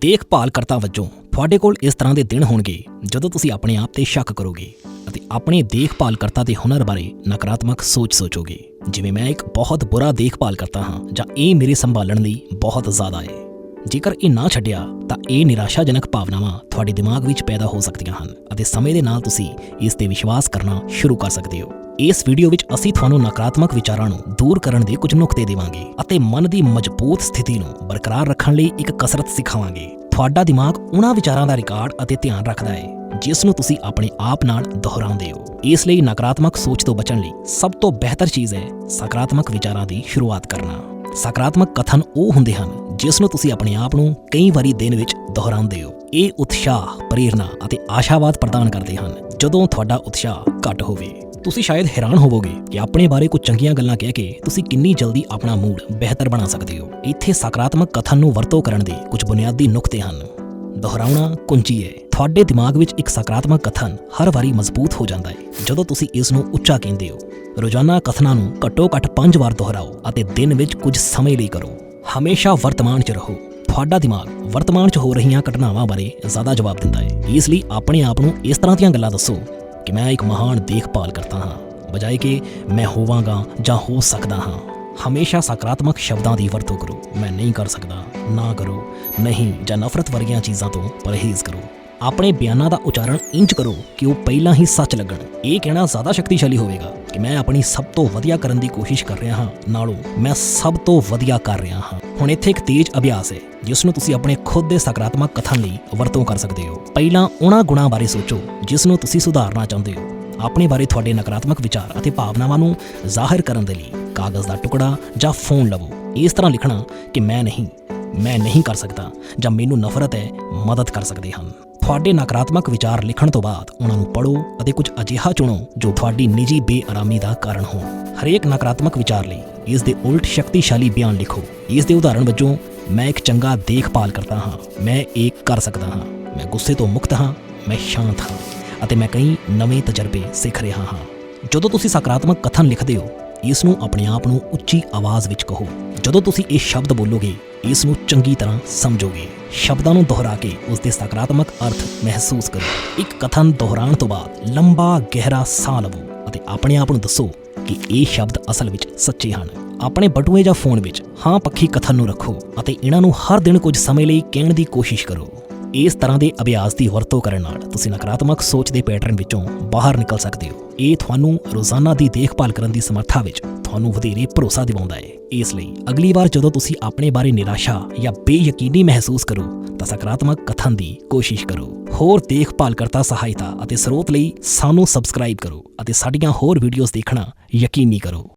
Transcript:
ਦੇਖਭਾਲ ਕਰਤਾ ਵਜੋਂ ਤੁਹਾਡੇ ਕੋਲ ਇਸ ਤਰ੍ਹਾਂ ਦੇ ਦਿਨ ਹੋਣਗੇ ਜਦੋਂ ਤੁਸੀਂ ਆਪਣੇ ਆਪ ਤੇ ਸ਼ੱਕ ਕਰੋਗੇ ਅਤੇ ਆਪਣੇ ਦੇਖਭਾਲ ਕਰਤਾ ਦੇ ਹੁਨਰ ਬਾਰੇ ਨਕਾਰਾਤਮਕ ਸੋਚ ਸੋਚੋਗੇ। ਜਿਵੇਂ ਮੈਂ ਇੱਕ ਬਹੁਤ ਬੁਰਾ ਦੇਖਭਾਲ ਕਰਤਾ ਹਾਂ ਜਾਂ ਇਹ ਮੇਰੇ ਸੰਭਾਲਣ ਲਈ ਬਹੁਤ ਜ਼ਿਆਦਾ ਹੈ। ਜੇਕਰ ਇਹ ਨਾ ਛੱਡਿਆ ਤਾਂ ਇਹ ਨਿਰਾਸ਼ਾਜਨਕ ਭਾਵਨਾਵਾਂ ਤੁਹਾਡੇ ਦਿਮਾਗ ਵਿੱਚ ਪੈਦਾ ਹੋ ਸਕਦੀਆਂ ਹਨ ਅਤੇ ਸਮੇਂ ਦੇ ਨਾਲ ਤੁਸੀਂ ਇਸ ਤੇ ਵਿਸ਼ਵਾਸ ਕਰਨਾ ਸ਼ੁਰੂ ਕਰ ਸਕਦੇ ਹੋ। ਇਸ ਵੀਡੀਓ ਵਿੱਚ ਅਸੀਂ ਤੁਹਾਨੂੰ ਨਕਾਰਾਤਮਕ ਵਿਚਾਰਾਂ ਨੂੰ ਦੂਰ ਕਰਨ ਦੇ ਕੁਝ ਨੁਕਤੇ ਦੇਵਾਂਗੇ ਅਤੇ ਮਨ ਦੀ ਮਜ਼ਬੂਤ ਸਥਿਤੀ ਨੂੰ ਬਰਕਰਾਰ ਰੱਖਣ ਲਈ ਇੱਕ ਕਸਰਤ ਸਿਖਾਵਾਂਗੇ। ਤੁਹਾਡਾ ਦਿਮਾਗ ਉਹਨਾਂ ਵਿਚਾਰਾਂ ਦਾ ਰਿਕਾਰਡ ਅਤੇ ਧਿਆਨ ਰੱਖਦਾ ਹੈ, ਜਿਸ ਨੂੰ ਤੁਸੀਂ ਆਪਣੇ ਆਪ ਨਾਲ ਦੁਹਰਾਉਂਦੇ ਹੋ। ਇਸ ਲਈ ਨਕਾਰਾਤਮਕ ਸੋਚ ਤੋਂ ਬਚਣ ਲਈ ਸਭ ਤੋਂ ਬਿਹਤਰ ਚੀਜ਼ ਹੈ ਸਕਾਰਾਤਮਕ ਵਿਚਾਰਾਂ ਦੀ ਸ਼ੁਰੂਆਤ ਕਰਨਾ। ਸਕਾਰਾਤਮਕ ਕਥਨ ਉਹ ਹੁੰਦੇ ਹਨ, ਜਿਸ ਨੂੰ ਤੁਸੀਂ ਆਪਣੇ ਆਪ ਨੂੰ ਕਈ ਵਾਰੀ ਦਿਨ ਵਿੱਚ ਦੁਹਰਾਉਂਦੇ ਹੋ। ਇਹ ਉਤਸ਼ਾਹ, ਪ੍ਰੇਰਣਾ ਅਤੇ ਆਸ਼ਾਵਾਦ ਪ੍ਰਦਾਨ ਕਰਦੇ ਹਨ, ਜਦੋਂ ਤੁਹਾਡਾ ਉਤਸ਼ਾਹ ਘੱਟ ਹੋਵੇ। ਤੁਸੀਂ ਸ਼ਾਇਦ ਹੈਰਾਨ ਹੋਵੋਗੇ ਕਿ ਆਪਣੇ ਬਾਰੇ ਕੁਝ ਚੰਗੀਆਂ ਗੱਲਾਂ ਕਹਿ ਕੇ ਤੁਸੀਂ ਕਿੰਨੀ ਜਲਦੀ ਆਪਣਾ ਮੂਡ ਬਿਹਤਰ ਬਣਾ ਸਕਦੇ ਹੋ। ਇੱਥੇ ਸਕਾਰਾਤਮਕ ਕਥਨ ਨੂੰ ਵਰਤੋਂ ਕਰਨ ਦੇ ਕੁਝ ਬੁਨਿਆਦੀ ਨੁਕਤੇ ਹਨ। ਦੁਹਰਾਉਣਾ ਕੁੰਜੀ ਹੈ ਤੁਹਾਡੇ ਦਿਮਾਗ ਵਿੱਚ ਇੱਕ ਸਕਾਰਾਤਮਕ ਕਥਨ ਹਰ ਵਾਰੀ ਮਜ਼ਬੂਤ ਹੋ ਜਾਂਦਾ ਹੈ। ਜਦੋਂ ਤੁਸੀਂ ਇਸ ਨੂੰ ਉੱਚਾ ਕਹਿੰਦੇ ਹੋ, ਰੋਜ਼ਾਨਾ ਕਥਨਾਂ ਨੂੰ ਘੱਟੋ-ਘੱਟ 5 ਵਾਰ ਦੁਹਰਾਓ ਅਤੇ ਦਿਨ ਵਿੱਚ ਕੁਝ ਸਮੇਂ ਲਈ ਕਰੋ। ਹਮੇਸ਼ਾ ਵਰਤਮਾਨ 'ਚ ਰਹੋ। ਤੁਹਾਡਾ ਦਿਮਾਗ ਵਰਤਮਾਨ 'ਚ ਹੋ ਰਹੀਆਂ ਘਟਨਾਵਾਂ ਬਾਰੇ ਜ਼ਿਆਦਾ ਜਵਾਬ ਦਿੰਦਾ ਹੈ। ਇਸ ਲਈ ਆਪਣੇ ਆਪ ਨੂੰ ਇਸ ਤਰ੍ਹਾਂ ਦੀਆਂ ਗੱਲਾਂ ਦੱਸੋ ਕਿ ਮੈਂ ਇੱਕ ਮਹਾਨ ਦੇਖਭਾਲ ਕਰਤਾ ਹਾਂ, ਬਜਾਏ ਕਿ ਮੈਂ ਹੋਵਾਂਗਾ ਜਾਂ ਹੋ ਸਕਦਾ ਹਾਂ। ਹਮੇਸ਼ਾ ਸਕਾਰਾਤਮਕ ਸ਼ਬਦਾਂ ਦੀ ਵਰਤੋਂ ਕਰੋ। ਮੈਂ ਨਹੀਂ ਕਰ ਸਕਦਾ, ਨਾ ਕਰੋ। ਨਹੀਂ ਜਾਂ ਨਫ਼ਰਤ ਵਰਗੀਆਂ ਚੀਜ਼ਾਂ ਤੋਂ ਪਰਹੇਜ਼ ਕਰੋ। ਆਪਣੇ ਬਿਆਨਾਂ ਦਾ ਉਚਾਰਨ ਇੰਜ ਕਰੋ ਕਿ ਉਹ ਪਹਿਲਾਂ ਹੀ ਸੱਚ ਲੱਗਣ। ਇਹ ਕਹਿਣਾ ਜ਼ਿਆਦਾ ਸ਼ਕਤੀਸ਼ਾਲੀ ਹੋਵੇਗਾ ਕਿ ਮੈਂ ਆਪਣੀ ਸਭ ਤੋਂ ਵਧੀਆ ਕਰਨ ਦੀ ਕੋਸ਼ਿਸ਼ ਕਰ ਰਿਹਾ ਹਾਂ। ਨਾਲੋਂ ਮੈਂ ਸਭ ਤੋਂ ਵਧੀਆ ਕਰ ਰਿਹਾ ਹਾਂ। ਹੁਣ ਇੱਥੇ ਇੱਕ ਤੇਜ਼ ਅਭਿਆਸ ਹੈ, ਜਿਸ ਨੂੰ ਤੁਸੀਂ ਆਪਣੇ ਖੁਦ ਦੇ ਸਕਾਰਾਤਮਕ ਕਥਨ ਲਈ ਵਰਤੋਂ ਕਰ ਸਕਦੇ ਹੋ। ਪਹਿਲਾਂ ਉਹਨਾਂ ਗੁਣਾਂ ਬਾਰੇ ਸੋਚੋ, ਜਿਸ ਨੂੰ ਤੁਸੀਂ ਸੁਧਾਰਨਾ ਚਾਹੁੰਦੇ ਹੋ। ਆਪਣੇ ਬਾਰੇ ਤੁਹਾਡੇ ਨਕਾਰਾਤਮਕ ਵਿਚਾਰ ਅਤੇ ਭਾਵਨਾਵਾਂ ਨੂੰ ਜ਼ਾਹਿਰ ਕਰਨ ਦੇ ਲਈ ਕਾਗਜ਼ ਦਾ ਟੁਕੜਾ ਜਾਂ ਫੋਨ ਲਵੋ। ਇਸ ਤਰ੍ਹਾਂ ਲਿਖਣਾ ਕਿ ਮੈਂ ਨਹੀਂ ਮੈਂ ਨਹੀਂ ਕਰ ਸਕਦਾ ਜਾਂ ਮੈਨੂੰ ਨਫ਼ਰਤ ਹੈ, ਮਦਦ ਕਰ ਸਕਦੇ ਹਨ। ਤੁਹਾਡੇ ਨਕਾਰਾਤਮਕ ਵਿਚਾਰ ਲਿਖਣ ਤੋਂ ਬਾਅਦ ਉਹਨਾਂ ਨੂੰ ਪੜ੍ਹੋ ਅਤੇ ਕੁਝ ਅਜਿਹਾ ਚੁਣੋ ਜੋ ਤੁਹਾਡੀ ਨਿੱਜੀ ਬੇਆਰਾਮੀ ਦਾ ਕਾਰਨ ਹੋਣ। ਹਰੇਕ ਨਕਾਰਾਤਮਕ ਵਿਚਾਰ ਲਈ ਇਸ ਦੇ ਉਲਟ ਸ਼ਕਤੀਸ਼ਾਲੀ ਬਿਆਨ ਲਿਖੋ। ਇਸ ਦੇ ਉਦਾਹਰਣ ਵਜੋਂ, ਮੈਂ ਇੱਕ ਚੰਗਾ ਦੇਖਭਾਲ ਕਰਦਾ ਹਾਂ, ਮੈਂ ਇਹ ਕਰ ਸਕਦਾ ਹਾਂ। ਮੈਂ ਗੁੱਸੇ ਤੋਂ ਮੁਕਤ ਹਾਂ, ਮੈਂ ਸ਼ਾਂਤ ਹਾਂ ਅਤੇ ਮੈਂ ਕਈ ਨਵੇਂ ਤਜਰਬੇ ਸਿੱਖ ਰਿਹਾ ਹਾਂ। ਜਦੋਂ ਤੁਸੀਂ ਸਕਾਰਾਤਮਕ ਕਥਨ ਲਿਖਦੇ ਹੋ ਇਸ ਨੂੰ ਆਪਣੇ ਆਪ ਨੂੰ ਉੱਚੀ ਆਵਾਜ਼ ਵਿੱਚ ਕਹੋ। ਜਦੋਂ ਤੁਸੀਂ ਇਹ ਸ਼ਬਦ ਬੋਲੋਗੇ ਇਸ ਨੂੰ ਚੰਗੀ ਤਰ੍ਹਾਂ ਸਮਝੋਗੇ। ਸ਼ਬਦਾਂ ਨੂੰ ਦੁਹਰਾ ਕੇ ਉਸ ਦੇ ਸਕਾਰਾਤਮਕ ਅਰਥ ਮਹਿਸੂਸ ਕਰੋ। ਇੱਕ ਕਥਨ ਦੁਹਰਾਉਣ ਤੋਂ ਬਾਅਦ ਲੰਬਾ ਗਹਿਰਾ ਸਾਹ ਲਵੋ ਅਤੇ ਆਪਣੇ ਆਪ ਨੂੰ ਦੱਸੋ ਕਿ ਇਹ ਸ਼ਬਦ ਅਸਲ ਵਿੱਚ ਸੱਚੇ ਹਨ। ਆਪਣੇ ਬਟੂਏ ਜਾਂ ਫੋਨ ਵਿੱਚ ਹਾਂ ਪੱਖੀ ਕਥਨ ਨੂੰ ਰੱਖੋ ਅਤੇ ਇਹਨਾਂ ਨੂੰ ਹਰ ਦਿਨ ਕੁਝ ਸਮੇਂ ਲਈ ਕਹਿਣ ਦੀ ਕੋਸ਼ਿਸ਼ ਕਰੋ। ਇਸ ਤਰ੍ਹਾਂ ਦੇ ਅਭਿਆਸ ਦੀ ਵਰਤੋਂ ਕਰਨ ਨਾਲ ਤੁਸੀਂ ਨਕਾਰਾਤਮਕ ਸੋਚ ਦੇ ਪੈਟਰਨ ਵਿੱਚੋਂ ਬਾਹਰ ਨਿਕਲ ਸਕਦੇ ਹੋ। ਇਹ ਤੁਹਾਨੂੰ ਰੋਜ਼ਾਨਾ ਦੀ ਦੇਖਭਾਲ ਕਰਨ ਦੀ ਸਮਰੱਥਾ ਵਿੱਚ ਤੁਹਾਨੂੰ ਵਧੇਰੇ ਭਰੋਸਾ ਦਿਵਾਉਂਦਾ ਹੈ। ਇਸ ਲਈ ਅਗਲੀ ਵਾਰ ਜਦੋਂ ਤੁਸੀਂ ਆਪਣੇ ਬਾਰੇ ਨਿਰਾਸ਼ਾ ਜਾਂ ਬੇਯਕੀਨੀ ਮਹਿਸੂਸ ਕਰੋ, ਤਾਂ ਸਕਾਰਾਤਮਕ ਕਥਨ ਦੀ ਕੋਸ਼ਿਸ਼ ਕਰੋ। ਹੋਰ ਦੇਖਭਾਲ ਕਰਤਾ ਸਹਾਇਤਾ ਅਤੇ ਸਰੋਤ ਲਈ ਸਾਨੂੰ ਸਬਸਕ੍ਰਾਈਬ ਕਰੋ ਅਤੇ ਸਾਡੀਆਂ ਹੋਰ ਵੀਡੀਓਜ਼ ਦੇਖਣਾ ਯਕੀਨੀ ਕਰੋ।